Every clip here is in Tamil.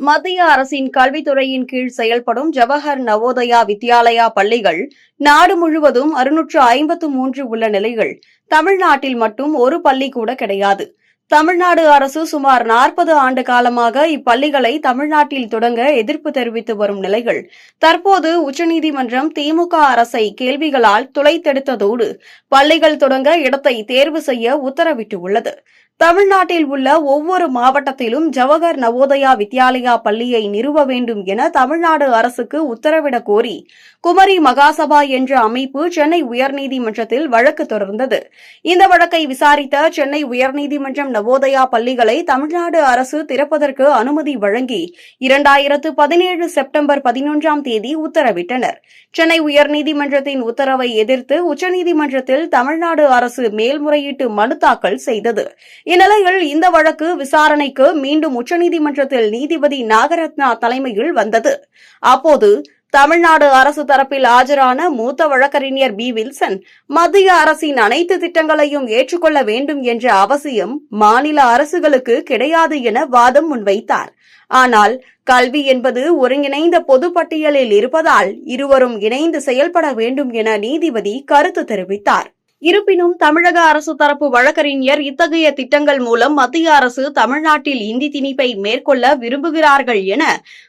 மத்திய அரசின் கல்வித்துறையின் கீழ் செயல்படும் ஜவஹர் நவோதயா வித்யாலயா பள்ளிகள் நாடு முழுவதும் அறுநூற்று ஐம்பத்து மூன்று உள்ள நிலையில் தமிழ்நாட்டில் மட்டும் ஒரு பள்ளி கூட கிடையாது. தமிழ்நாடு அரசு சுமார் நாற்பது ஆண்டு காலமாக இப்பள்ளிகளை தமிழ்நாட்டில் தொடங்க எதிர்ப்பு தெரிவித்து வரும் நிலையில் தற்போது உச்சநீதிமன்றம் திமுக அரசை கேள்விகளால் துளைத்தெடுத்ததோடு பள்ளிகள் தொடங்க இடத்தை தேர்வு செய்ய உத்தரவிட்டுள்ளது. தமிழ்நாட்டில் உள்ள ஒவ்வொரு மாவட்டத்திலும் ஜவஹர் நவோதயா வித்யாலயா பள்ளியை நிறுவ வேண்டும் என தமிழ்நாடு அரசுக்கு உத்தரவிடக் கோரி குமரி மகாசபா என்ற அமைப்பு சென்னை உயர்நீதிமன்றத்தில் வழக்கு தொடர்ந்தது. இந்த வழக்கை விசாரித்த சென்னை உயர்நீதிமன்றம் நவோதயா பள்ளிகளை தமிழ்நாடு அரசு திறப்பதற்கு அனுமதி வழங்கி இரண்டாயிரத்து பதினேழு செப்டம்பர் பதினொன்றாம் தேதி உத்தரவிட்டனர். சென்னை உயர்நீதிமன்றத்தின் உத்தரவை எதிர்த்து உச்சநீதிமன்றத்தில் தமிழ்நாடு அரசு மேல்முறையீட்டு மனு தாக்கல் செய்தது. இந்நிலையில் இந்த வழக்கு விசாரணைக்கு மீண்டும் உச்சநீதிமன்றத்தில் நீதிபதி நாகரத்னா தலைமையில் வந்தது. அப்போது தமிழ்நாடு அரசு தரப்பில் ஆஜரான மூத்த வழக்கறிஞர் பி. வில்சன் மத்திய அரசின் அனைத்து திட்டங்களையும் ஏற்றுக்கொள்ள வேண்டும் என்ற அவசியம் மாநில அரசுகளுக்கு கிடையாது என வாதம் முன்வைத்தார். ஆனால் கல்வி என்பது ஒருங்கிணைந்த பொதுப்பட்டியலில் இருப்பதால் இருவரும் இணைந்து செயல்பட வேண்டும் என நீதிபதி கருத்து தெரிவித்தார். இருப்பினும் தமிழக அரசு தரப்பு வழக்கறிஞர் இத்தகைய திட்டங்கள் மூலம் மத்திய அரசு தமிழ்நாட்டில் இந்தி திணிப்பை மேற்கொள்ள விரும்புகிறார்கள் என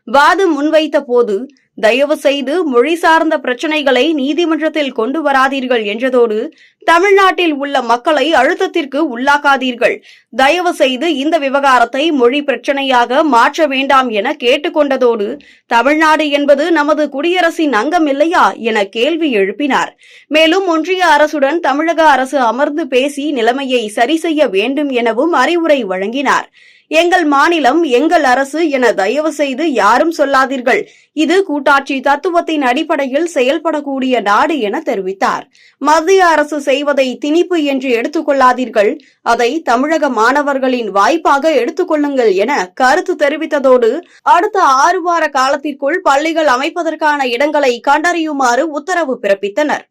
வாதம் முன்வைத்த போது தயவு செய்து மொழி சார்ந்த பிரச்சினைகளை நீதிமன்றத்தில் கொண்டு வராதீர்கள் என்றதோடு தமிழ்நாட்டில் உள்ள மக்களை அழுத்தத்திற்கு உள்ளாக்காதீர்கள். தயவு செய்து இந்த விவகாரத்தை மொழி பிரச்சனையாக மாற்ற வேண்டாம் என கேட்டுக்கொண்டதோடு தமிழ்நாடு என்பது நமது குடியரசின் அங்கம் இல்லையா என கேள்வி எழுப்பினார். மேலும் ஒன்றிய அரசுடன் தமிழக அரசு அமர்ந்து பேசி நிலைமையை சரி செய்ய வேண்டும் எனவும் அறிவுரை வழங்கினார். எங்கள் மாநிலம் எங்கள் அரசு என தயவு செய்து யாரும் சொல்லாதீர்கள். இது கூட்டாட்சி தத்துவத்தின் அடிப்படையில் செயல்படக்கூடிய நாடு என தெரிவித்தார். மத்திய அரசு செய்வதை திணிப்பு என்று எடுத்துக்கொள்ளாதீர்கள். அதை தமிழக மாணவர்களின் வாய்ப்பாக எடுத்துக்கொள்ளுங்கள் என கருத்து தெரிவித்ததோடு அடுத்த ஆறு வார காலத்திற்குள் பள்ளிகள் அமைப்பதற்கான இடங்களை கண்டறியுமாறு உத்தரவு பிறப்பித்தனர்.